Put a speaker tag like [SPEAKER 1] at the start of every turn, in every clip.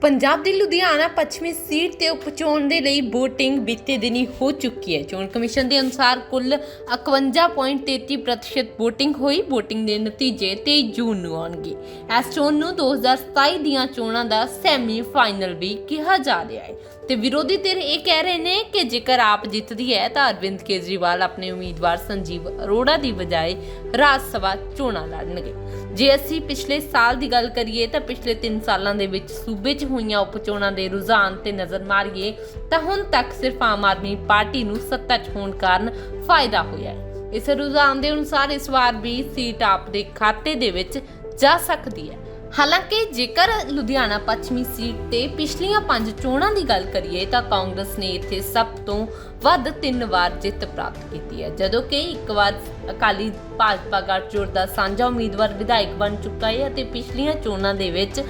[SPEAKER 1] ਪੰਜਾਬ ਦੀ ਲੁਧਿਆਣਾ ਪੱਛਮੀ ਸੀਟ ਤੇ ਉਪਚੋਣ ਦੇ ਲਈ VOTING ਬੀਤੇ ਦਿਨੀ ਹੋ ਚੁੱਕੀ ਹੈ। ਚੋਣ ਕਮਿਸ਼ਨ ਦੇ ਅਨੁਸਾਰ ਕੁੱਲ 51.33% VOTING ਹੋਈ। VOTING ਦੇ ਨਤੀਜੇ 23 ਜੂਨ ਨੂੰ ਆਉਣਗੇ। ਇਸ ਚੋਣ ਨੂੰ 2027 ਦੀਆਂ ਚੋਣਾਂ ਦਾ ਸੈਮੀ ਫਾਈਨਲ ਵੀ ਕਿਹਾ ਜਾ ਰਿਹਾ ਹੈ। ਤੇ ਵਿਰੋਧੀ ਧਿਰ ਇਹ ਕਹਿ ਰਹੇ ਨੇ ਕਿ ਜੇਕਰ ਆਪ ਜਿੱਤਦੀ ਹੈ ਤਾਂ ਅਰਵਿੰਦ ਕੇਜਰੀਵਾਲ ਆਪਣੇ ਉਮੀਦਵਾਰ ਸੰਜੀਵ ਅਰੋੜਾ ਦੀ ਬਜਾਏ ਰਾਜ ਸਭਾ ਚੋਣਾਂ ਲੜਨਗੇ। ਜੇ ਅਸੀਂ ਪਿਛਲੇ ਸਾਲ ਦੀ ਗੱਲ ਕਰੀਏ ਤਾਂ ਪਿਛਲੇ 3 ਸਾਲਾਂ ਦੇ ਵਿੱਚ ਸੂਬੇ 'ਚ ਹੋਈਆਂ ਉਪਚੋਣਾਂ ਦੇ ਰੁਝਾਨ ਤੇ ਨਜ਼ਰ ਮਾਰੀਏ, ਤਾਂ ਹੁਣ ਤੱਕ ਸਿਰਫ ਆਮ ਆਦਮੀ ਪਾਰਟੀ ਨੂੰ ਸੱਤਾ 'ਚ ਹੋਣ ਕਾਰਨ ਫਾਇਦਾ ਹੋਇਆ ਹੈ। ਇਸ ਰੁਝਾਨ ਦੇ ਅਨੁਸਾਰ ਇਸ ਵਾਰ ਵੀ ਸੀਟ ਆਪ ਦੇ ਖਾਤੇ ਦੇ ਵਿੱਚ ਜਾ ਸਕਦੀ ਹੈ। ਹਾਲਾਂਕਿ ਜੇਕਰ ਲੁਧਿਆਣਾ ਪੱਛਮੀ ਸੀਟ ਤੇ ਪਿਛਲੀਆਂ ਪੰਜ ਚੋਣਾਂ ਦੀ ਗੱਲ ਕਰੀਏ ਤਾਂ ਕਾਂਗਰਸ ਨੇ ਇੱਥੇ ਸਭ ਤੋਂ ਵੱਧ ਤਿੰਨ ਵਾਰ ਜਿੱਤ ਪ੍ਰਾਪਤ ਕੀਤੀ ਹੈ। ਜਦੋਂ ਕਿ ਇੱਕ ਵਾਰ ਅਕਾਲੀ ਭਾਜਪਾ ਗੱਠਜੋੜ ਦਾ ਸਾਂਝਾ ਉਮੀਦਵਾਰ ਵਿਧਾਇਕ ਬਣ ਚੁੱਕਾ ਹੈ ਅਤੇ ਪਿਛਲੀਆਂ ਚੋਣਾਂ ਦੇ ਵਿੱਚ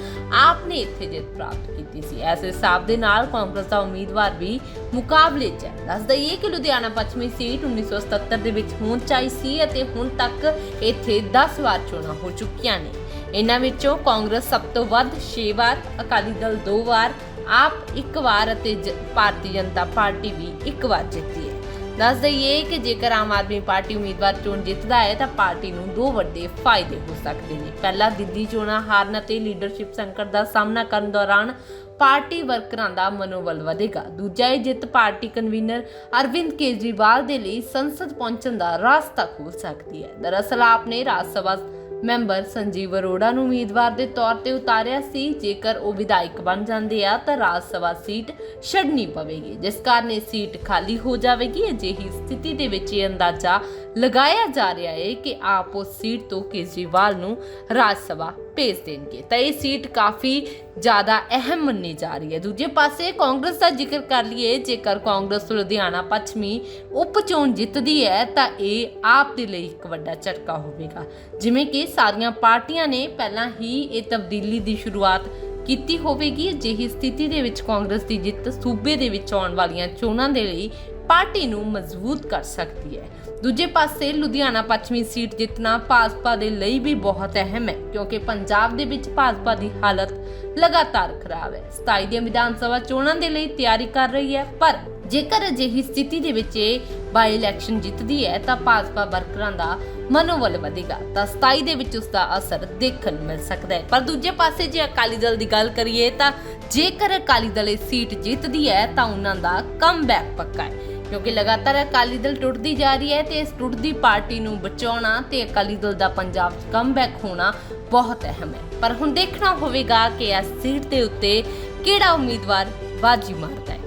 [SPEAKER 1] ਆਪ ਨੇ ਇੱਥੇ ਜਿੱਤ ਪ੍ਰਾਪਤ ਕੀਤੀ ਸੀ। ਐਸੇ ਹਿਸਾਬ ਦੇ ਨਾਲ ਕਾਂਗਰਸ ਦਾ ਉਮੀਦਵਾਰ ਵੀ ਮੁਕਾਬਲੇ 'ਚ ਹੈ। ਦੱਸ ਦਈਏ ਕਿ ਲੁਧਿਆਣਾ ਪੱਛਮੀ ਸੀਟ 1977 ਦੇ ਵਿੱਚ ਹੋਂਦ 'ਚ ਆਈ ਸੀ ਅਤੇ ਹੁਣ ਤੱਕ ਇੱਥੇ 10 ਵਾਰ ਚੋਣਾਂ ਹੋ ਚੁੱਕੀਆਂ ਨੇ। ਇਹਨਾਂ ਵਿੱਚੋਂ ਕਾਂਗਰਸ ਸਭ ਤੋਂ ਵੱਧ 6 ਵਾਰ, ਅਕਾਲੀ ਦਲ 2 ਵਾਰ, ਆਪ ਇੱਕ ਵਾਰ ਅਤੇ ਜ- ਭਾਰਤੀ ਜਨਤਾ ਪਾਰਟੀ ਵੀ ਇੱਕ ਵਾਰ ਜਿੱਤੀ ਹੈ। ਦੱਸ ਦਈਏ ਕਿ ਜੇਕਰ ਆਮ ਆਦਮੀ ਪਾਰਟੀ ਉਮੀਦਵਾਰ ਚੋਣ ਜਿੱਤਦਾ ਹੈ ਤਾਂ ਪਾਰਟੀ ਨੂੰ ਦੋ ਵੱਡੇ ਫਾਇਦੇ ਹੋ ਸਕਦੇ ਨੇ। ਪਹਿਲਾ, ਦਿੱਲੀ ਚੋਣਾਂ ਹਾਰਨ ਅਤੇ ਲੀਡਰਸ਼ਿਪ ਸੰਕਟ ਦਾ ਸਾਹਮਣਾ ਕਰਨ ਦੌਰਾਨ ਪਾਰਟੀ ਵਰਕਰਾਂ ਦਾ ਮਨੋਬਲ ਵਧੇਗਾ। ਦੂਜਾ ਇਹ ਜਿੱਤ ਪਾਰਟੀ ਕਨਵੀਨਰ ਅਰਵਿੰਦ ਕੇਜਰੀਵਾਲ ਦੇ ਲਈ ਸੰਸਦ ਪਹੁੰਚਣ ਦਾ ਰਸਤਾ ਖੋਲ ਸਕਦੀ ਹੈ। ਦਰਅਸਲ, ਆਪ ਨੇ ਰਾਜ ਸਭਾ ਮੈਂਬਰ ਸੰਜੀਵ ਅਰੋੜਾ ਨੂੰ ਉਮੀਦਵਾਰ ਦੇ ਤੌਰ ਤੇ ਉਤਾਰਿਆ ਸੀ। ਜੇਕਰ ਉਹ ਵਿਧਾਇਕ ਬਣ ਜਾਂਦੇ ਆ, ਤਾਂ ਰਾਜ ਸਭਾ ਸੀਟ ਛੱਡਣੀ ਪਵੇਗੀ। ਜਿਸ ਕਾਰਨ ਇਹ ਸੀਟ ਖਾਲੀ ਹੋ ਜਾਵੇਗੀ। ਅਜਿਹੀ ਸਥਿਤੀ ਦੇ ਵਿੱਚ ਇਹ ਅੰਦਾਜ਼ਾ ਲਗਾਇਆ ਜਾ ਰਿਹਾ ਹੈ ਕਿ ਆਪ ਉਸ ਸੀਟ ਤੋਂ ਕੇਜਰੀਵਾਲ ਨੂੰ ਰਾਜ ਸਭਾ ਭੇਜ ਦੇਣਗੇ। ਤਾਂ ਇਹ ਸੀਟ ਕਾਫੀ ਜ਼ਿਆਦਾ ਅਹਿਮ ਮੰਨੀ ਜਾ ਰਹੀ ਹੈ। ਦੂਜੇ ਪਾਸੇ ਕਾਂਗਰਸ ਦਾ ਜ਼ਿਕਰ ਕਰ ਲਈਏ, ਜੇਕਰ ਕਾਂਗਰਸ ਲੁਧਿਆਣਾ ਪੱਛਮੀ ਉਪ ਚੋਣ ਜਿੱਤਦੀ ਹੈ, ਤਾਂ ਇਹ ਆਪ ਦੇ ਲਈ ਇੱਕ ਵੱਡਾ ਝਟਕਾ ਹੋਵੇਗਾ। ਜਿਵੇਂ ਕਿ ਸਾਰੀਆਂ ਪਾਰਟੀਆਂ ਨੇ ਪਹਿਲਾਂ ਹੀ ਇਹ ਤਬਦੀਲੀ ਦੀ ਸ਼ੁਰੂਆਤ ਕੀਤੀ ਹੋਵੇਗੀ। ਅਜਿਹੀ ਸਥਿਤੀ ਦੇ ਵਿੱਚ ਕਾਂਗਰਸ ਦੀ ਜਿੱਤ ਸੂਬੇ ਦੇ ਵਿੱਚ ਆਉਣ ਵਾਲੀਆਂ ਚੋਣਾਂ ਦੇ ਲਈ ਪਾਰਟੀ ਨੂੰ ਮਜ਼ਬੂਤ ਕਰ ਸਕਦੀ ਹੈ। ਦੂਜੇ ਪਾਸੇ, ਲੁਧਿਆਣਾ ਪੱਛਮੀ ਸੀਟ ਜਿੱਤਣਾ ਭਾਜਪਾ ਦੇ ਲਈ ਵੀ ਬਹੁਤ ਅਹਿਮ ਹੈ, ਕਿਉਂਕਿ ਪੰਜਾਬ ਦੇ ਵਿੱਚ ਭਾਜਪਾ ਦੀ ਹਾਲਤ ਲਗਾਤਾਰ ਖਰਾਬ ਹੈ। 27 ਦੀਆਂ ਵਿਧਾਨ ਸਭਾ ਚੋਣਾਂ ਦੇ ਲਈ ਤਿਆਰੀ ਕਰ ਰਹੀ ਹੈ, ਪਰ ਜੇਕਰ ਅਜਿਹੀ ਸਥਿਤੀ ਦੇ ਵਿੱਚ ਬਾਈ ਇਲੈਕਸ਼ਨ ਜਿੱਤਦੀ ਹੈ, ਤਾਂ ਭਾਜਪਾ ਵਰਕਰਾਂ ਦਾ ਮਨੋਬਲ ਵਧੇਗਾ, ਤਾਂ 27 ਦੇ ਵਿੱਚ ਉਸ ਦਾ ਅਸਰ ਦੇਖਣ ਨੂੰ ਮਿਲ ਸਕਦਾ ਹੈ। ਪਰ ਦੂਜੇ ਪਾਸੇ ਜੇ ਅਕਾਲੀ ਦਲ ਦੀ ਗੱਲ ਕਰੀਏ, ਤਾਂ ਜੇਕਰ ਅਕਾਲੀ ਦਲ ਇਹ ਸੀਟ ਜਿੱਤਦੀ ਹੈ, ਤਾਂ ਉਹਨਾਂ ਦਾ ਕਮਬੈਕ ਪੱਕਾ ਹੈ। ਕਿਉਂਕਿ ਲਗਾਤਾਰ ਅਕਾਲੀ ਦਲ ਟੁੱਟਦੀ ਜਾ ਰਹੀ ਹੈ ਤੇ ਇਸ ਟੁੱਟਦੀ ਪਾਰਟੀ ਨੂੰ ਬਚਾਉਣਾ ਤੇ ਅਕਾਲੀ ਦਲ ਦਾ ਪੰਜਾਬ 'ਚ ਕਮਬੈਕ ਹੋਣਾ ਬਹੁਤ ਅਹਿਮ ਹੈ। ਪਰ ਹੁਣ ਦੇਖਣਾ ਹੋਵੇਗਾ ਕਿ ਇਸ ਸੀਟ ਦੇ ਉੱਤੇ ਕਿਹੜਾ ਉਮੀਦਵਾਰ ਬਾਜੀ ਮਾਰਦਾ ਹੈ।